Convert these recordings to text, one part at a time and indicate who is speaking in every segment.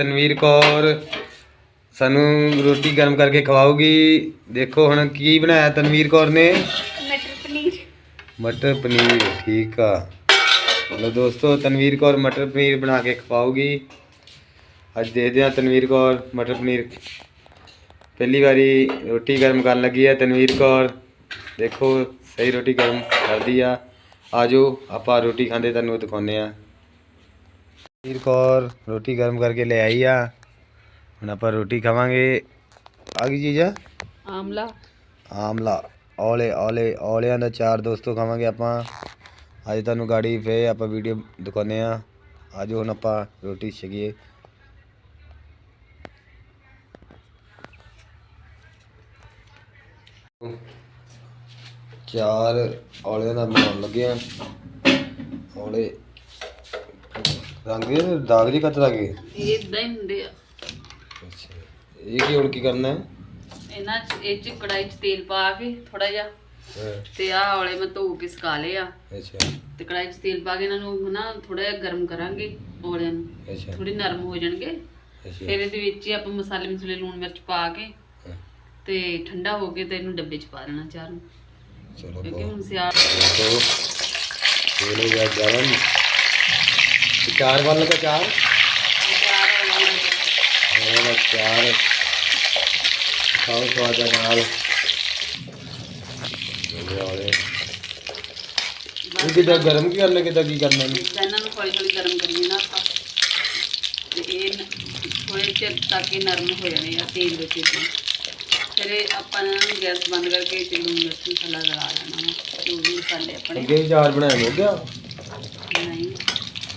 Speaker 1: ਤਨਵੀਰ ਕੌਰ ਸਾਨੂੰ ਰੋਟੀ ਗਰਮ ਕਰਕੇ ਖਵਾਉਗੀ ਦੇਖੋ ਹੁਣ ਕੀ ਬਣਾਇਆ ਤਨਵੀਰ ਕੌਰ ਨੇ?
Speaker 2: ਮਟਰ ਪਨੀਰ।
Speaker 1: ਮਟਰ ਪਨੀਰ ਠੀਕ ਆ। ਲੋ ਦੋਸਤੋ ਤਨਵੀਰ ਕੌਰ ਮਟਰ ਪਨੀਰ ਬਣਾ ਕੇ ਖਵਾਉਗੀ ਅੱਜ ਦੇਖਦੇ ਹਾਂ ਤਨਵੀਰ ਕੌਰ ਮਟਰ ਪਨੀਰ ਪਹਿਲੀ ਵਾਰੀ ਰੋਟੀ ਗਰਮ ਕਰਨ ਲੱਗੀ ਹੈ। ਤਨਵੀਰ ਕੌਰ ਦੇਖੋ ਸਹੀ ਰੋਟੀ ਗਰਮ ਕਰਦੀ ਆ। ਆਜੋ ਆਪਾਂ ਰੋਟੀ ਖਾਂਦੇ ਤੁਹਾਨੂੰ ਦਿਖਾਉਂਦੇ ਆ ਤਨਵੀਰ ਕੌਰ ਰੋਟੀ ਗਰਮ ਕਰਕੇ ਲੈ ਆਈ ਆ। ਹੁਣ ਆਪਾਂ ਰੋਟੀ ਖਾਵਾਂਗੇ। ਆ ਗਈ ਚੀਜ਼? ਆ
Speaker 2: ਆਮਲਾ।
Speaker 1: ਆਮਲਾ। ਔਲੇ ਔਲੇ ਔਲਿਆਂ ਦਾ ਚਾਰ ਦੋਸਤੋ ਖਾਵਾਂਗੇ ਆਪਾਂ। ਅੱਜ ਤੁਹਾਨੂੰ ਗਾੜੀ ਫੇ ਆਪਾਂ ਵੀਡੀਓ ਦਿਖਾਉਂਦੇ ਆ ਅੱਜ ਹੁਣ ਆਪਾਂ ਰੋਟੀ ਛਕੀਏ। ਚਾਰ ਔਲਿਆਂ ਦਾ ਬਣਾਉਣ ਲੱਗੇ ਆ। ਔਲੇ। ਰੰਗ ਇਹ ਦਾਗ ਜੀ ਕਦ ਲੱਗ
Speaker 2: ਇਹ ਇਦਾਂ ਹੀ ਹੁੰਦੇ ਆ।
Speaker 1: ਅੱਛਾ ਇਹ ਕੀ ਹੁਣ ਕੀ ਕਰਨਾ ਹੈ?
Speaker 2: ਇਹਨਾਂ ਚ ਇਹ ਚ ਕੜਾਈ ਚ ਤੇਲ ਪਾ ਕੇ ਥੋੜਾ ਜਿਹਾ ਤੇ ਆਹ ਔਲੇ ਮੈਂ ਧੋ ਕੇ ਸੁਕਾ ਲਏ ਆ।
Speaker 1: ਅੱਛਾ।
Speaker 2: ਤੇ ਕੜਾਈ ਚ ਤੇਲ ਪਾ ਕੇ ਇਹਨਾਂ ਨੂੰ ਹਨਾ ਥੋੜਾ ਜਿਹਾ ਗਰਮ ਕਰਾਂਗੇ ਔਲਿਆਂ ਨੂੰ।
Speaker 1: ਅੱਛਾ।
Speaker 2: ਥੋੜੀ ਨਰਮ ਹੋ ਜਾਣਗੇ।
Speaker 1: ਅੱਛਾ।
Speaker 2: ਫਿਰ ਇਹਦੇ ਵਿੱਚ ਹੀ ਆਪਾਂ ਮਸਾਲੇ ਮਸਲੇ ਲੂਣ ਮਿਰਚ ਪਾ ਕੇ ਤੇ ਠੰਡਾ ਹੋ ਕੇ ਤੇ ਇਹਨੂੰ ਡੱਬੇ ਚ ਪਾ ਦੇਣਾ ਚਾਰ ਨੂੰ।
Speaker 1: ਚਲੋ
Speaker 2: ਕਿਉਂਕਿ ਹੁਣ ਸਿਆਲ
Speaker 1: ਦੇਖੋ ਤੇਲ ਹੋ ਗਿਆ ਚਾਰ ਬਣ ਲਗਾ ਚਾਰ। ਹੋਰ ਚਾਰ। ਖਾਓ ਸਵਾਦ ਦੇ ਨਾਲ ਜਿਹੜੇ ਇਹ ਕਿਦਾਂ ਗਰਮ ਕੀ ਕਰਨਾ ਕਿਦਾਂ ਕੀ ਕਰਨਾ ਇਹਨੂੰ?
Speaker 2: ਇਹਨਾਂ ਨੂੰ ਹੌਲੀ ਹੌਲੀ ਗਰਮ ਕਰੀਏ ਨਾ ਆਪਾਂ। ਤੇ ਇਹ ਥੋੜੇ ਚਿਰ ਤੱਕ ਇਹ ਨਰਮ ਹੋ ਜਾਣੇ ਆ ਤੇਲ ਵਿੱਚ ਹੀ ਫਿਰ ਇਹ ਆਪਾਂ ਇਹਨਾਂ ਨੂੰ ਗੈਸ ਬੰਦ ਕਰਕੇ ਤੇ ਲੂਣ ਮਿਰਚ ਮਸਾਲਾ ਗਲਾ ਲੈਣਾ ਵਾ। ਜੋ ਵੀ ਮਸਾਲੇ ਆਪਣੇ।
Speaker 1: ਅੱਗੇ ਵੀ ਚਾਰ ਬਣਾਏ ਹੋ ਗਿਆ
Speaker 2: ਨਹੀਂ।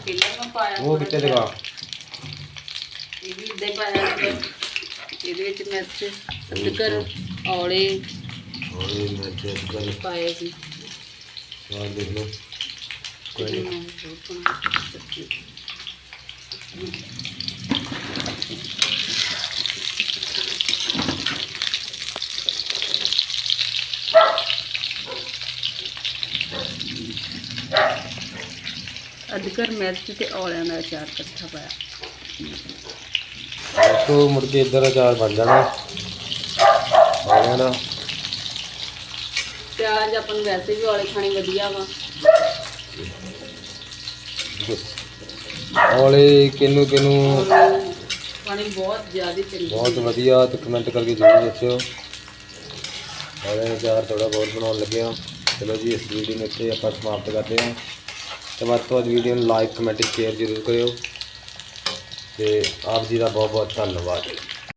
Speaker 2: ਪਹਿਲਾਂ ਮੈਂ ਪਾਇਆ
Speaker 1: ਉਹ ਕਿੱਥੇ
Speaker 2: ਥੋੜ੍ਹਾ
Speaker 1: ਦਿਖਾ?
Speaker 2: ਇਹ ਵੀ ਇਦਾਂ ਹੀ ਪਾਇਆ ਸੀਗਾ। ਇਹਦੇ ਵਿੱਚ ਮਿਰਚ ਅਦਰਕ ਔਲੇ
Speaker 1: ਔਰੇ ਮਿਰਚ ਅਦਰਕ
Speaker 2: ਪਾਏ ਸੀ।
Speaker 1: ਸਵਾਦ ਦੇਖ ਲਓ। ਕੋਈ
Speaker 2: ਤੇ ਅਦਰਕ ਮਿਰਚ ਤੇ ਔਲਿਆਂ ਦਾ ਅਚਾਰ ਇਕੱਠਾ ਪਾਇਆ।
Speaker 1: ਦੋਸਤੋ ਮੁੜ ਕੇ ਇੱਧਰ ਅਚਾਰ ਬਣ ਜਾਣਾ। ਹੋ ਗਿਆ ਨਾ
Speaker 2: ਪਿਆਜ਼ ਆਪਾਂ ਨੂੰ ਵੈਸੇ ਵੀ ਔਲੇ ਖਾਣੇ ਵਧੀਆ ਵਾ।
Speaker 1: ਔਲੇ ਕਿਨੂੰ ਕਿਨੂੰ
Speaker 2: ਖਾਣੇ ਬਹੁਤ ਜ਼ਿਆਦਾ ਚੰਗੇ
Speaker 1: ਬਹੁਤ ਵਧੀਆ ਤੇ ਕਮੈਂਟ ਕਰਕੇ ਜ਼ਰੂਰ ਦੱਸਿਓ। ਔਲੇ ਦਾ ਅਚਾਰ ਥੋੜਾ ਬਹੁਤ ਬਣਾਉਣ ਲੱਗੇ ਹਾਂ। ਚਲੋ ਜੀ ਇਸ ਵੀਡੀਓ ਨੂੰ ਇੱਥੇ ਆਪਾਂ ਸਮਾਪਤ ਕਰਦੇ ਹਾਂ। ਤੇ ਵੱਧ ਤੋਂ ਵੱਧ ਵੀਡੀਓ ਨੂੰ ਲਾਈਕ ਕਮੈਂਟ ਸ਼ੇਅਰ ਜ਼ਰੂਰ ਕਰਿਓ ਤੇ ਆਪ ਜੀ ਦਾ ਬਹੁਤ ਬਹੁਤ ਧੰਨਵਾਦ।